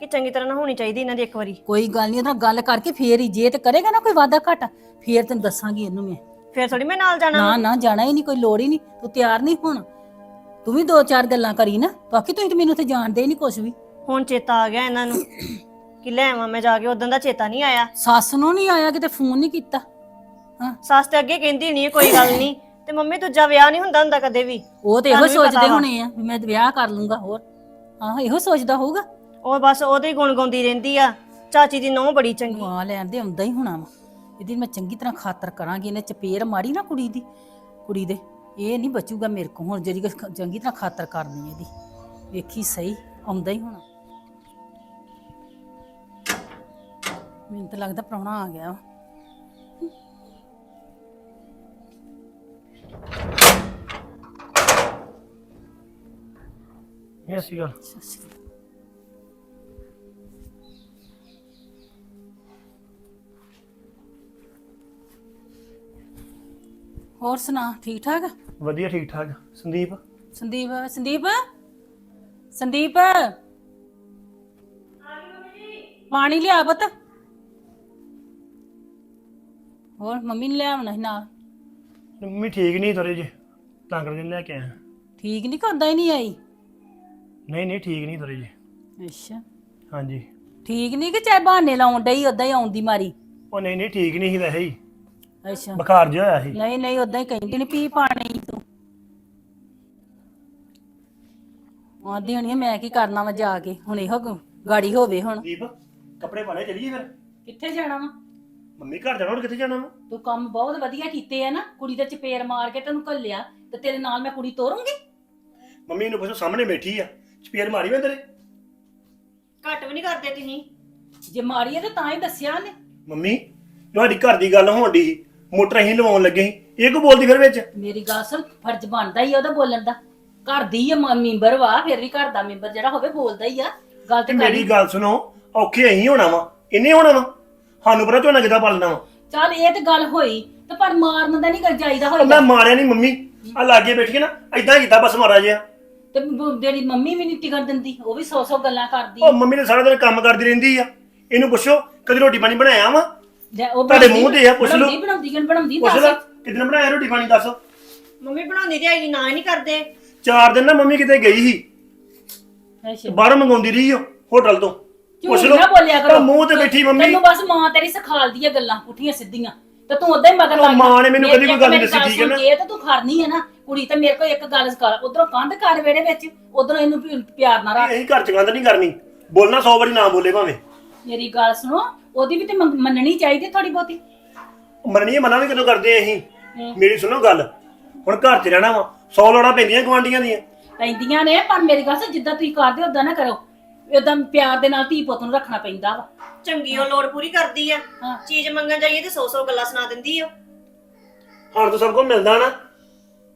ਕਿ ਚੰਗੀ ਤਰ੍ਹਾਂ ਨਾ ਹੋਣੀ ਚਾਹੀਦੀ ਇਹਨਾਂ ਦੀ ਇੱਕ ਵਾਰੀ।
ਕੋਈ ਗੱਲ ਨਹੀਂ ਉਹਦੇ ਗੱਲ ਕਰਕੇ ਫੇਰ ਹੀ ਜੇ ਤੇ ਕਰੇਗਾ ਨਾ ਕੋਈ ਵਾਦਾ ਘਾਟਾ ਫੇਰ ਤੈਨੂੰ ਦੱਸਾਂਗੀ ਇਹਨੂੰ ਮੈਂ।
ਫਿਰ ਥੋੜੀ ਮੈਂ ਨਾਲ ਜਾਣਾ
ਨਾ ਨਾ ਜਾਣਾ ਹੀ ਨਹੀਂ ਕੋਈ ਲੋੜ ਹੀ ਨਹੀਂ ਤੂੰ ਤਿਆਰ ਨਹੀਂ ਹੁਣ। ਤੂੰ ਵੀ ਦੋ ਚਾਰ ਗੱਲਾਂ ਕਰੀ ਨਾ। ਬਾਕੀ ਤੁਸੀਂ ਤੇ ਮੈਨੂੰ ਤੇ ਜਾਣਦੇ ਹੀ ਨਹੀਂ ਕੁਝ ਵੀ।
ਹੁਣ ਚੇਤਾ ਆ ਗਿਆ ਇਹਨਾਂ ਨੂੰ ਕਿ ਲੈ ਆਵਾਂ ਮੈਂ ਜਾ ਕੇ ਉਦੋਂ ਦਾ ਚੇਤਾ ਨਹੀਂ ਆਇਆ।
ਸੱਸ ਨੂੰ ਨਹੀਂ ਆਇਆ ਕਿਤੇ ਫੋਨ ਨਹੀਂ ਕੀਤਾ? ਹਾਂ।
ਸੱਸ ਤੇ ਅੱਗੇ ਕਹਿੰਦੀ ਨਹੀਂ ਕੋਈ ਗੱਲ ਨਹੀਂ। ਤੇ ਮੰਮੀ ਦੂਜਾ ਵਿਆਹ ਨਹੀਂ ਹੁੰਦਾ ਹੁੰਦਾ ਕਦੇ ਵੀ।
ਉਹ ਤੇ ਇਹੋ
ਤੁਹਾਨੂੰ ਵੀ ਪਤਾ
ਸੋਚਦੇ
ਵਾ।
ਹੋਣੇ ਆ ਵੀ ਮੈਂ ਤੇ ਵਿਆਹ ਕਰ ਲੂੰਗਾ ਹੋਰ। ਹਾਂ ਇਹੋ ਸੋਚਦਾ ਹੋਊਗਾ।
ਉਹ ਬਸ ਉਹਦੇ ਹੀ ਗੁਣ ਗਾਉਂਦੀ ਰਹਿੰਦੀ ਆ। ਚਾਚੀ ਦੀ ਨੌਂ ਬੜੀ ਚੰਗੀ।
ਆ ਲੈਣ ਦੇ ਆਉਂਦਾ ਹੀ ਹੋਣਾ ਵਾ। ਇਹਦੀ ਮੈਂ ਚੰਗੀ ਤਰ੍ਹਾਂ ਖਾਤਰ ਕਰਾਂਗੀ ਇਹਨੇ ਚਪੇੜ ਮਾਰੀ ਨਾ ਕੁੜੀ ਦੀ। ਕੁੜੀ ਦੇ ਇਹ ਨਹੀਂ ਬਚੂਗਾ ਮੇਰੇ ਕੋਲ। ਹੁਣ ਜਿਹੜੀ ਚੰਗੀ ਤਰ੍ਹਾਂ ਖਾਤਰ ਕਰਨੀ ਇਹਦੀ। ਵੇਖੀ ਸਹੀ ਆਉਂਦਾ ਹੀ ਹੋਣਾ। ਮੈਨੂੰ ਤਾਂ ਲੱਗਦਾ ਪ੍ਰਾਹੁਣਾ ਆ ਗਿਆ ਵਾ।
ਇਹ
ਹੋਰ ਸੁਣਾ ਠੀਕ ਠਾਕ
ਵਧੀਆ ਠੀਕ ਠਾਕ ਸੰਦੀਪ
ਸੰਦੀਪ? ਸੰਦੀਪ? ਸੰਦੀਪ ਪਾਣੀ ਲਿਆ ਪੁੱਤ। ਹੋਰ ਮੰਮੀ ਨੇ ਲਿਆਉਣਾ ਸੀ ਨਾਲ?
ਮੰਮੀ ਠੀਕ ਨਹੀਂ ਥੋੜੇ ਜੇ ਤਾਂ ਕਰਕੇ ਲੈ ਕੇ ਆਇਆ।
ਠੀਕ ਨਹੀਂ ਕਰਦਾ ਹੀ ਨਹੀਂ ਆਈ?
ਨਹੀਂ ਨਹੀਂ ਠੀਕ ਨਹੀਂ ਥੋੜੇ ਜੇ
ਅੱਛਾ।
ਹਾਂਜੀ।
ਠੀਕ ਨਹੀਂ ਕਿ ਚਾਹੇ ਬਹਾਨੇ ਲਾਉਣ ਡਈ ਉਦਾਂ ਹੀ ਆਉਂਦੀ ਮਾਰੀ?
ਉਹ ਨਹੀਂ ਨਹੀਂ ਠੀਕ ਨਹੀਂ ਸੀ ਵੈਸੇ ਹੀ।
ਅੱਛਾ।
ਬੁਖਾਰ ਜਿਹਾ ਹੋਇਆ ਸੀ।
ਨਹੀਂ ਨਹੀਂ ਉਦਾਂ ਹੀ ਕਹਿੰਦੀ ਨਹੀਂ ਪੀ ਪਾਣੀ ਤੂੰ। ਆਂਦੀ ਹੋਣੀ ਆ, ਮੈਂ ਕੀ ਕਰਨਾ ਵਾ ਜਾ ਕੇ। ਹੁਣ ਇਹੋ ਗ- ਗਾੜੀ ਹੋਵੇ ਹੁਣ।
ਸੰਦੀਪ ਕੱਪੜੇ ਪਾਣੇ ਚਲੀਏ ਫਿਰ?
ਕਿੱਥੇ ਜਾਣਾ ਵਾ?
ਮੰਮੀ ਘਰ ਜਾਣਾ ਹੁਣ ਕਿੱਥੇ ਜਾਣਾ ਵਾ?
ਤੂੰ ਕੰਮ ਬਹੁਤ ਵਧੀਆ ਕੀਤੇ ਆ ਨਾ ਕੁੜੀ ਦੇ ਚਪੇੜ ਮਾਰ ਕੇ ਤੈਨੂੰ ਘੱਲਿਆ ਤੇ ਤੇਰੇ ਨਾਲ ਮੈਂ ਕੁੜੀ ਤੋਰੂੰਗੀ।
ਮੰਮੀ ਨੂੰ ਪੁੱਛੋ ਸਾਹਮਣੇ ਬੈਠੀ ਆ ਚਪੇੜ ਮਾਰੀ ਮੈਂ ਤੇਰੇ?
ਘੱਟ ਵੀ ਨਹੀਂ ਕਰਦੇ ਤੁਸੀਂ।
ਜੇ ਮਾਰੀ ਆ ਤੇ ਤਾਂ ਹੀ ਦੱਸਿਆ ਨੇ
ਮੰਮੀ ਤੁਹਾਡੀ ਘਰ ਦੀ ਗੱਲ ਹੋਣ ਦੀ ਸੀ ਮੋਟਰ ਅਸੀਂ ਲਵਾਉਣ ਲੱਗੇ ਸੀ ਇਹ ਕੋ ਬੋਲਦੀ ਫਿਰ ਵਿੱਚ?
ਮੇਰੀ ਗੱਲ ਸੁਣ ਫਰਜ਼ ਬਣਦਾ ਹੀ ਆ ਉਹਦਾ ਬੋਲਣ ਦਾ। ਘਰ ਦੀ ਆ ਮੈਂਬਰ ਵਾ ਫਿਰ ਵੀ ਘਰ ਦਾ ਮੈਂਬਰ ਜਿਹੜਾ ਹੋਵੇ ਬੋਲਦਾ ਹੀ ਆ। ਗੱਲ ਤੇ
ਤੇ
ਕਰੀ।
ਮੇਰੀ ਗੱਲ ਸੁਣੋ ਔਖੇ ਅਸੀਂ ਹੋਣਾ ਵਾ ਇਹਨੇ ਹੋਣਾ ਵਾ। ਸਾਨੂੰ ਪਤਾ ਝੋਨਾ ਕਿੱਦਾਂ ਪਾਲਣਾ ਵਾ।
ਚੱਲ ਇਹ ਤੇ ਗੱਲ ਹੋਈ ਤੇ ਪਰ ਮਾਰਨ ਦਾ ਨਹੀਂ ਜਾਈਦਾ
ਉਹ ਮੈਂ ਮਾਰਿਆ ਨਹੀਂ ਮੰਮੀ। ਆ ਲਾਗੇ ਬੈਠ ਕੇ ਨਾ ਐਦਾਂ ਕੀਤਾ ਬਸ ਮਾਰਾ ਜਿਆ
ਤੇ ਬ- ਜਿਹੜੀ ਮੰਮੀ ਵੀ ਨਹੀਂ ਟਿਕਣ ਦਿੰਦੀ ਉਹ ਵੀ ਸੌ ਸੌ ਗੱਲਾਂ ਕਰਦੀ।
ਉਹ ਮੰਮੀ ਨੇ ਸਾਰਾ ਦਿਨ ਕੰਮ ਕਰਦੀ ਰਹਿੰਦੀ ਆ। ਇਹਨੂੰ ਪੁੱਛੋ ਕਦੀ ਰੋਟੀ ਪਾਣੀ ਬਣਾਇਆ ਵਾ?
ਜਾਂ ਉਹ
ਤੁਹਾਡੇ
ਬਣਾਉਂਦੀ-
ਮੂੰਹ ਤੇ ਆ, ਪੁੱਛ ਲਓ।
ਬਣਾਉਂਦੀ ਬਣਾਉਂਦੀ ਕਿਨ ਬਣਾਉਂਦੀ
ਪੁੱਛ ਲੈ
ਦੱਸ
ਕਿਦਨ ਬਣਾਇਆ ਰੋਟੀ ਪਾਣੀ ਦੱਸ।
ਮੰਮੀ ਬਣਾਉਂਦੀ ਤੇ ਆਈ ਨਾ ਹੀ ਨਹੀਂ ਕਰਦੇ।
ਚਾਰ ਦਿਨ ਨਾ ਮੰਮੀ ਕਿਤੇ ਗਈ ਸੀ।
ਅੱਛਾ।
ਬਾਹਰੋਂ ਮੰਗਾਉਂਦੀ ਰਹੀ ਓ ਹੋਟਲ ਤੋਂ।
ਝੂਠ ਨਾ ਬੋਲਿਆ ਕਰੋ।
ਉਹ ਮੂੰਹ ਤੇ ਬੈਠੀ ਮੰਮੀ।
ਤੈਨੂੰ ਬਸ ਮਾਂ ਤੇਰੀ ਸਿਖਾਲਦੀ ਆ ਗੱਲਾਂ ਪੁੱਠੀਆਂ ਸਿੱਧੀਆਂ। ਤੇ ਤੂੰ ਉਦਾਂ ਹੀ ਮਗਰ ਲੱਗ
ਮਾਂ ਨੇ ਮੈਨੂੰ ਕਦੀ ਕੋਈ ਗੱਲ ਨਹੀਂ ਦੱਸੀ, ਠੀਕ ਹੈ ਨਾ?
ਇਹ ਤਾਂ ਤੂੰ ਖਰਨੀ ਹੈ ਨਾ ਕੁੜੀ ਤੇ ਮੇਰੇ ਕੋਲ ਇੱਕ ਗੱਲ ਕਰ ਉਧਰੋਂ ਕੰਧ ਕਰ ਵੇੜੇ ਵਿੱਚ ਉਧਰੋਂ ਇਹਨੂੰ ਵੀ ਪਿਆਰ ਨਾਲ ਰੱਖ।
ਅਸੀਂ ਘਰ ਚ ਗੰਦ ਨਹੀਂ ਕਰਨੀ। ਬੋਲਣਾ 100 ਵਾਰੀ ਨਾ ਬੋਲੇ ਭਾਵੇਂ।
ਮੇਰੀ ਗੱਲ ਸੁਣੋ ਉਹਦੀ ਵੀ ਤੇ ਮੰਨ- ਮੰਨਣੀ ਚਾਹੀਦੀ ਥੋੜੀ ਬਹੁਤੀ।
ਮਰਨੀ ਮਨਾ ਵੀ ਕਦੋਂ ਕਰਦੇ ਆ ਅਸੀਂ। ਮੇਰੀ ਸੁਣੋ ਗੱਲ। ਹੁਣ ਘਰ ਚ ਰਹਿਣਾ ਵਾ। 100 ਲੋੜਾਂ ਪੈਂਦੀਆਂ ਗਵਾਂਡੀਆਂ ਦੀਆਂ।
ਪੈਂਦੀਆਂ ਨੇ ਪਰ ਮੇਰੀ ਗੱਲ ਸੁਣ ਜਿੱਦਾਂ ਤੁਸੀਂ ਕਰਦੇ ਉਦਾਂ ਨਾ ਕਰੋ। ਉਦਾਂ ਪਿਆਰ ਦੇ ਨਾਲ ਧੀ ਪੁੱਤ ਨੂੰ ਰੱਖਣਾ ਪੈਂਦਾ ਵਾ।
ਚੰਗੀ ਉਹ ਲੋੜ ਪੂਰੀ ਕਰਦੀ ਆ।
ਹਾਂ।
ਚੀਜ਼ ਮੰਗਣ ਜਾਈਏ ਤੇ ਸੌ ਸੌ ਗੱਲਾਂ ਸੁਣਾ ਦਿੰਦੀ ਆ
ਹੁਣ ਤਾਂ ਸਭ ਕੁਝ ਮਿਲਦਾ ਨਾ।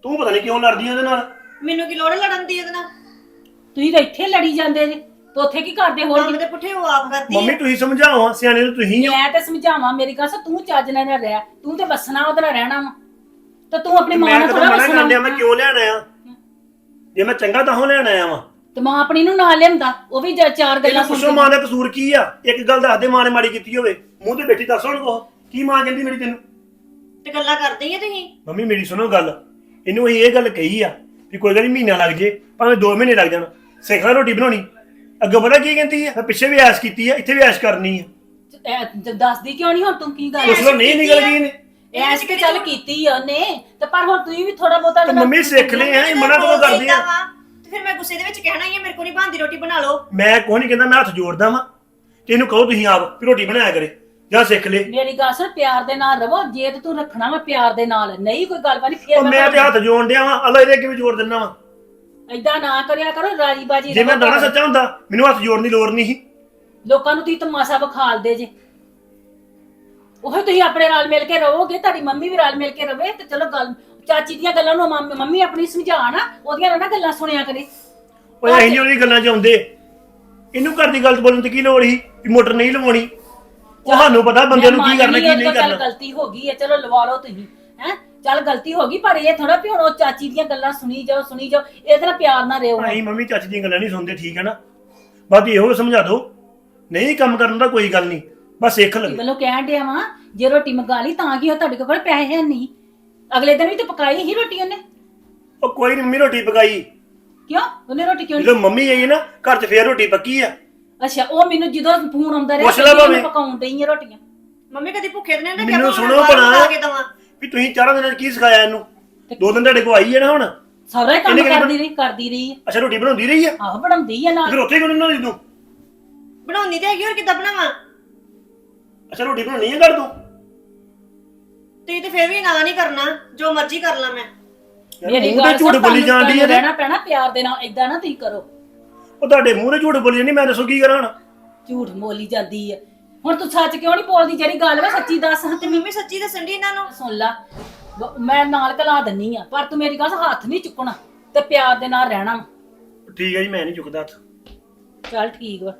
ਤੂੰ ਪਤਾ ਨਹੀਂ ਕਿਉਂ ਲੜਦੀ ਉਹਦੇ ਨਾਲ।
ਮੈਨੂੰ ਕੀ ਲੋੜ ਹੈ ਲੜਨ ਦੀ ਉਹਦੇ ਨਾਲ?
ਤੁਸੀਂ ਤਾਂ ਇੱਥੇ ਲੜੀ ਜਾਂਦੇ ਜੇ। ਤੇ ਉੱਥੇ ਕੀ ਕਰਦੇ ਹੋਰ
ਕੰਮ ਤੇ ਪੁੱਠੇ ਉਹ ਆਪ ਕਰਦੀ
ਮੰਮੀ ਤੁਸੀਂ ਸਮਝਾਓ ਸਿਆਣੇ ਨੂੰ ਤੁਸੀਂ ਆ।
ਮੈਂ ਤੇ ਸਮਝਾਵਾਂ ਮੇਰੀ ਗੱਲ ਸੁਣ, ਤੂੰ ਚੱਜ ਨਾਲ ਨਾ ਰਹਿ। ਤੂੰ ਤੇ ਵਸਣਾ ਉਹਦੇ ਨਾਲ ਰਹਿਣਾ ਵਾ। ਤੇ ਤੂੰ ਆਪਣੀ ਮਾਂ
ਮੈਂ
ਨਾਲ
ਕਦੋਂ
ਥੋੜਾ
ਮਨਾ ਕਰਨ ਡਿਆ ਮੈਂ ਕਿਉਂ ਲੈਣ ਆਇਆ? ਜੇ ਮੈਂ ਚੰਗਾ ਤਾਂ ਹੋ ਲੈਣ ਆਇਆ ਵਾਂ।
ਤੇ ਮਾਂ ਆਪਣੀ ਨੂੰ ਨਾਲ ਲਿਆਂਦਾ ਉਹ ਵੀ ਜ- ਚਾਰ ਗੱਲਾਂ
ਇਹਨੂੰ
ਸੁਣ
ਪੁੱਛੋ ਮਾਂ ਦਾ ਕਸੂਰ ਕੀ ਆ? ਇੱਕ ਗੱਲ ਦੱਸ ਦੇ ਮਾਂ ਨੇ ਮਾੜੀ ਕੀਤੀ ਹੋਵੇ। ਮੂੰਹ ਤੇ ਬੈਠੀ ਦੱਸ ਹੁਣ ਕੋ ਕੀ ਮਾਂ ਕਹਿੰਦੀ ਮੇਰੀ ਤੈਨੂੰ?
ਤੇ ਗੱਲਾਂ ਕਰਦੇ ਹੀ ਆ ਤੁਸੀਂ।
ਮੰਮੀ ਮੇਰੀ ਸੁਣੋ ਗੱਲ। ਇਹਨੂੰ ਅਸੀਂ ਇਹ ਗੱਲ ਕਹੀ ਆ ਵੀ ਕੋਈ ਗੱਲ ਮਹੀਨਾ ਲੱਗ ਜੇ ਭਾਵੇਂ 2 ਮਹੀਨੇ ਲੱਗ ਜਾਣ। ਸਿੱਖ ਲੈ ਰੋਟੀ ਬਣਾਉਣੀ। ਅੱਗੇ ਪਤਾ ਕੀ ਕਹਿੰਦੀ ਆ? ਮੈਂ ਪਿੱਛੇ ਵੀ ਐਸ਼ ਕੀਤੀ ਆ ਇੱਥੇ ਵੀ ਐਸ਼ ਕਰਨੀ ਆ।
ਐ, ਦੱਸਦੀ ਕਿਉਂ ਨਹੀਂ ਹੁਣ ਤੂੰ ਕੀ ਗੱਲ?
ਉਸ ਨੂੰ ਨਹੀਂ ਨਿਕਲ ਗਈ ਨੇ
ਐਸ ਤੇ ਚੱਲ ਕੀਤੀ ਆ ਉਹਨੇ। ਤੇ ਪਰ ਹੁਣ ਤੂੰ ਵੀ ਥੋੜਾ ਬਹੁਤਾ
ਤੇ ਮੰਮੀ ਸਿੱਖ ਲੈ ਐ ਮਨਾ ਕਦੋਂ ਕਰਦੀ ਆ?
ਤੇ ਫਿਰ ਮੈਂ ਗੁੱਸੇ ਦੇ ਵਿੱਚ ਕਹਿਣਾ ਹੀ ਆ ਮੇਰੇ ਕੋਲ ਨਹੀਂ ਬਣਦੀ ਰੋਟੀ ਬਣਾ ਲਓ।
ਮੈਂ ਕੋਈ ਨਹੀਂ ਕਹਿੰਦਾ ਮੈਂ ਹੱਥ ਜੋੜਦਾ ਵਾਂ। ਤੇ ਇਹਨੂੰ ਕਹੋ ਤੁਸੀਂ ਆਪ ਵੀ ਰੋਟੀ ਬਣਾਇਆ ਕਰੇ ਜਾਂ ਸਿੱਖ ਲੈ।
ਮੇਰੀ ਗੱਲ ਸੁਣ ਪਿਆਰ ਦੇ ਨਾਲ ਰਵੋ ਜੇ ਤੇ ਤੂੰ ਰੱਖਣਾ ਵਾ ਪਿਆਰ ਦੇ ਨਾਲ। ਨਹੀਂ ਕੋਈ ਗੱਲਬਾਤ ਨਹੀਂ ਫੇਰ
ਉਹ ਮੈਂ ਤੇ ਹੱਥ ਜੋੜ ਡਿਆ ਵਾਂ ਅੱਲਾ ਇਹਦੇ ਅੱਗੇ ਵੀ ਜੋੜ ਦਿੰਦਾ ਵਾਂ।
ਏਦਾਂ ਨਾ ਕਰਿਆ ਕਰੋ ਰਾਜੀ ਬਾਜੀ
ਜੇ ਮੈਂ ਦਾਣਾ। ਸੱਚਾ ਹੁੰਦਾ ਮੈਨੂੰ ਹੱਥ ਜੋੜਨ ਦੀ ਲੋੜ ਨਹੀਂ ਸੀ।
ਲੋਕਾਂ ਨੂੰ ਤੁਸੀਂ ਤਮਾਸ਼ਾ ਵਿਖਾਲਦੇ ਜੇ। ਉਹ ਤੁਸੀਂ ਆਪਣੇ ਨਾਲ ਮਿਲ ਕੇ ਰਹੋਗੇ ਤੁਹਾਡੀ ਮੰਮੀ ਵੀ ਨਾਲ ਮਿਲ ਕੇ ਰਵੇ ਤੇ ਚਲੋ ਗੱਲ ਚਾਚੀ ਦੀਆਂ ਗੱਲਾਂ ਨੂੰ ਮੰਮ- ਮੰਮੀ ਆਪਣੀ ਸਮਝਾਣ ਉਹਦੀਆਂ ਨਾ ਨਾ ਗੱਲਾਂ ਸੁਣਿਆ ਕਰੇ।
ਉਹ ਅਸੀਂ ਨਹੀਂ ਉਹਦੀ ਗੱਲਾਂ 'ਚ ਆਉਂਦੇ। ਇਹਨੂੰ ਘਰ ਦੀ ਗੱਲ ਬੋਲਣ ਤੇ ਕੀ ਲੋੜ ਸੀ? ਵੀ ਮੋਟਰ ਨਹੀਂ ਲਵਾਉਣੀ। ਉਹ ਸਾਨੂੰ ਪਤਾ ਬੰਦੇ ਨੂੰ ਕੀ ਕਰਨਾ ਕੀ ਨਹੀਂ
ਚੱਲ
ਕਰਨਾ।
ਗਲਤੀ ਹੋ ਗਈ ਹੈ ਚਲੋ ਲਵਾ ਲਓ ਤੁਸੀਂ ਹੈ? ਚੱਲ ਗਲਤੀ ਹੋ ਗਈ ਪਰ ਇਹ ਥੋੜਾ ਵੀ ਹੁਣ ਉਹ ਚਾਚੀ ਦੀਆਂ ਗੱਲਾਂ ਸੁਣੀ ਜਾਓ ਸੁਣੀ ਜਾਓ ਇਹਦੇ ਨਾਲ ਪਿਆਰ ਨਾਲ ਰਹੋ।
ਅਸੀਂ ਮੰਮੀ ਚਾਚੀ ਦੀਆਂ ਗੱਲਾਂ ਨਹੀਂ ਸੁਣਦੇ ਠੀਕ ਹੈ ਨਾ? ਬਾਕੀ ਇਹੋ ਸਮਝਾ ਦਿਓ। ਨਹੀਂ ਕੰਮ ਕਰਨ ਦਾ ਕੋਈ ਗੱਲ ਨਹੀਂ ਬਸ ਸਿੱਖ ਲੈ
ਵੱਲੋਂ ਕਹਿਣ ਡਿਆ ਵਾਂ ਜੇ ਰੋਟੀ ਮੰਗਾ ਲਈ ਤਾਂ ਕੀ ਉਹ ਤੁਹਾਡੇ ਕੋਲ ਪੈਸੇ ਹੈ ਨਹੀਂ? ਅਗਲੇ ਦਿਨ ਵੀ ਤਾਂ ਪਕਾਈ ਹੀ ਰੋਟੀ ਉਹਨੇ?
ਉਹ ਕੋਈ ਨੀ ਮੰਮੀ ਰੋਟੀ ਪਕਾਈ।
ਕਿਉਂ? ਉਹਨੇ ਰੋਟੀ ਕਿਉਂ ਨਹੀਂ
ਜਦੋਂ ਮੰਮੀ ਆਈ ਨਾ ਘਰ 'ਚ ਫੇਰ ਰੋਟੀ ਪੱਕੀ ਆ।
ਅੱਛਾ ਉਹ ਮੈਨੂੰ ਜਦੋਂ ਫੋਨ ਆਉਂਦਾ ਰਿਹਾ
ਪੁੱਛ ਲੈ ਭਾਵੇਂ।
ਪਕਾਉਣ ਡਈ ਆ ਰੋਟੀਆਂ।
ਮੰਮੀ ਕਦੀ ਭੁੱਖੇ ਤੇ ਨਹੀਂ
ਮੈਨੂੰ
ਭਾਵੇਂ
ਸੁਣੋ
ਬਾਹਰ। ਬਣਾ ਕੇ ਦਵਾਂ।
ਵੀ ਤੁਸੀਂ ਚਾਰਾਂ ਦਿਨਾਂ 'ਚ ਕੀ ਸਿਖਾਇਆ ਇਹਨੂੰ? ਦੋ ਦਿਨ ਤੁਹਾਡੇ ਕੋਲ ਆਈ ਹੈ ਨਾ ਹੁਣ?
ਸਾਰਾ ਹੀ ਕੰਮ
ਇਹਨੇ ਕਿਹੜੀ
ਕਰਦੀ ਰਹੀ ਕਰਦੀ ਰਹੀ ਆ
ਅੱਛਾ ਰੋਟੀ ਬਣਾਉਂਦੀ ਰਹੀ ਆ
ਆਹੋ ਬਣਾਉਂਦੀ ਆ ਨਾਲ।
ਫਿਰ ਉੱਥੇ ਕਿਉਂ ਨਹੀਂ ਬਣਾਉਂਦੀ ਤੂੰ?
ਬਣਾਉਣੀ ਤੇ ਹੈਗੀ ਹੋਰ ਕਿੱਦਾਂ ਬਣਾਵਾਂ?
ਅੱਛਾ ਰੋਟੀ ਬਣਾਉਣੀ ਹੈ ਕਰ ਤੂੰ?
ਤੁਸੀਂ ਤੇ ਫਿਰ ਵੀ ਨਾ ਨਹੀਂ ਕਰਨਾ ਜੋ ਮਰਜ਼ੀ ਕਰ ਲਾਂ ਮੈਂ।
ਮੇਰੀ
ਮੂੰਹ ਤੇ
ਗੱਲ
ਝੂਠ
ਸੁਣ,
ਬੋਲੀ
ਤੁਹਾਨੂੰ
ਜਾਂਦੀ ਹੈ
ਰਹਿਣਾ ਪੈਣਾ ਪਿਆਰ ਦੇ ਨਾਲ ਇਦਾਂ ਨਾ ਤੁਸੀਂ ਕਰੋ।
ਉਹ ਤੁਹਾਡੇ ਮੂੰਹ ਤੇ ਝੂਠ ਬੋਲੀ ਜਾਂਦੀ ਮੈਂ ਦੱਸੋ ਕੀ ਕਰਾਂ ਹੁਣ?
ਝੂਠ ਬੋਲੀ ਜਾਂਦੀ ਆ। ਹੁਣ ਤੂੰ ਸੱਚ ਕਿਉਂ ਨਹੀਂ ਬੋਲਦੀ? ਜਿਹੜੀ ਗੱਲ ਵਾ ਸੱਚੀ ਦੱਸ
ਤੇ ਮੰਮੀ ਸੱਚੀ ਦੱਸਣ ਦੀ ਇਹਨਾਂ ਨੂੰ।
ਸੁਣ ਲਾ। ਬ- ਮੈਂ ਨਾਲ ਕਲਾ ਦਿੰਨੀ ਆ ਪਰ ਤੂੰ ਮੇਰੀ ਗੱਲ ਸੁਣ, ਹੱਥ ਨਹੀਂ ਚੁੱਕਣਾ ਤੇ ਪਿਆਰ ਦੇ ਨਾਲ ਰਹਿਣਾ।
ਠੀਕ ਹੈ ਜੀ ਮੈਂ ਨਹੀਂ ਚੁੱਕਦਾ ਹੱਥ।
ਚੱਲ ਠੀਕ ਵਾ।